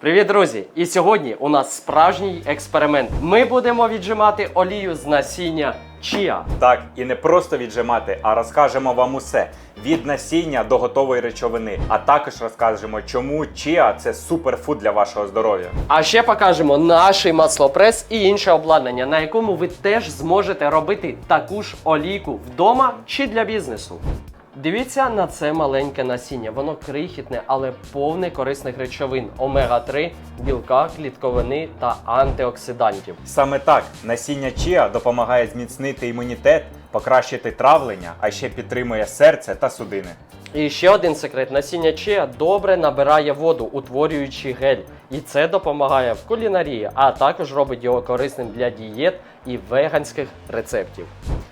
Привіт, друзі! І сьогодні у нас справжній експеримент. Ми будемо віджимати олію з насіння чіа. Так, і не просто віджимати, а розкажемо вам усе від насіння до готової речовини. А також розкажемо, чому чіа це суперфуд для вашого здоров'я. А ще покажемо наш маслопрес і інше обладнання, на якому ви теж зможете робити таку ж олійку вдома чи для бізнесу. Дивіться на це маленьке насіння. Воно крихітне, але повне корисних речовин: омега-3, білка, клітковини та антиоксидантів. Саме так насіння чіа допомагає зміцнити імунітет, покращити травлення, а ще підтримує серце та судини. І ще один секрет: насіння чия добре набирає воду, утворюючи гель. І це допомагає в кулінарії, а також робить його корисним для дієт і веганських рецептів.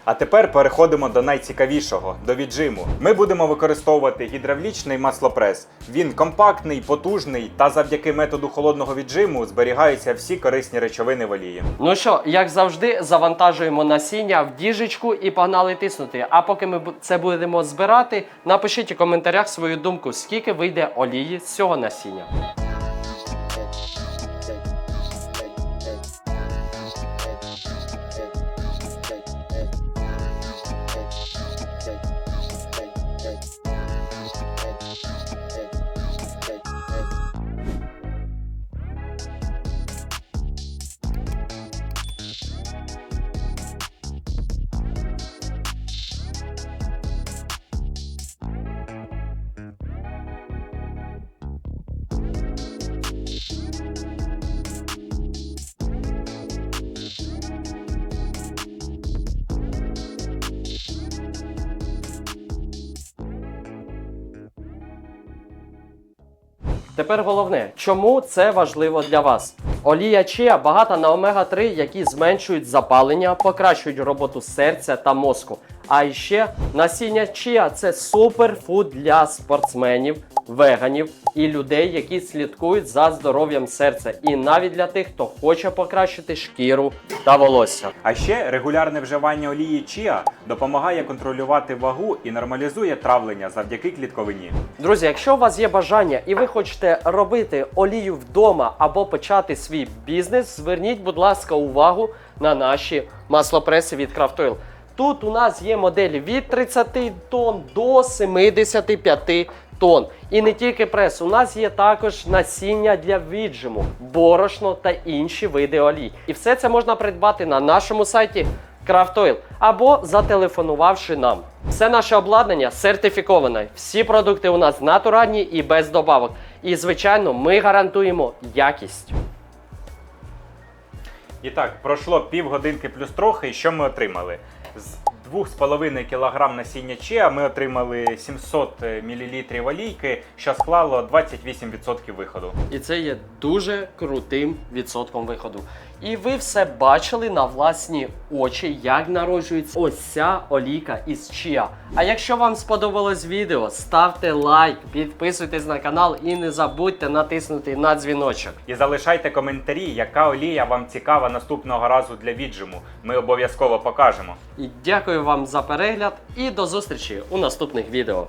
А тепер переходимо до найцікавішого до віджиму. Ми будемо використовувати гідравлічний маслопрес. Він компактний, потужний та завдяки методу холодного віджиму зберігаються всі корисні речовини в олії. Ну що, як завжди, завантажуємо насіння в діжечку і погнали тиснути. А поки ми це будемо збирати, напишіть у коментарях свою думку, скільки вийде олії з цього насіння. Тепер головне, чому це важливо для вас? Олія чия багата на омега-3, які зменшують запалення, покращують роботу серця та мозку. А ще насіння чия це суперфуд для спортсменів, веганів і людей, які слідкують за здоров'ям серця, і навіть для тих, хто хоче покращити шкіру та волосся. А ще регулярне вживання олії чіа допомагає контролювати вагу і нормалізує травлення завдяки клітковині. Друзі, якщо у вас є бажання і ви хочете робити олію вдома або почати свій бізнес, зверніть, будь ласка, увагу на наші маслопреси від Craft Oil. Тут у нас є моделі від 30 тонн до 75 тонн. І не тільки прес, у нас є також насіння для віджиму, борошно та інші види олій. І все це можна придбати на нашому сайті Oil або зателефонувавши нам. Все наше обладнання сертифіковане. Всі продукти у нас натуральні і без добавок. І, звичайно, ми гарантуємо якість. І так, пройшло півгодинки плюс трохи, і що ми отримали? З 2,5 кг насіння чиа ми отримали 700 мл олійки, що склало 28% виходу. І це є дуже крутим відсотком виходу. І ви все бачили на власні очі, як народжується ось ця олійка із чия. А якщо вам сподобалось відео, ставте лайк, підписуйтесь на канал і не забудьте натиснути на дзвіночок. І залишайте коментарі, яка олія вам цікава наступного разу для віджиму. Ми обов'язково покажемо. І дякую вам за перегляд і до зустрічі у наступних відео.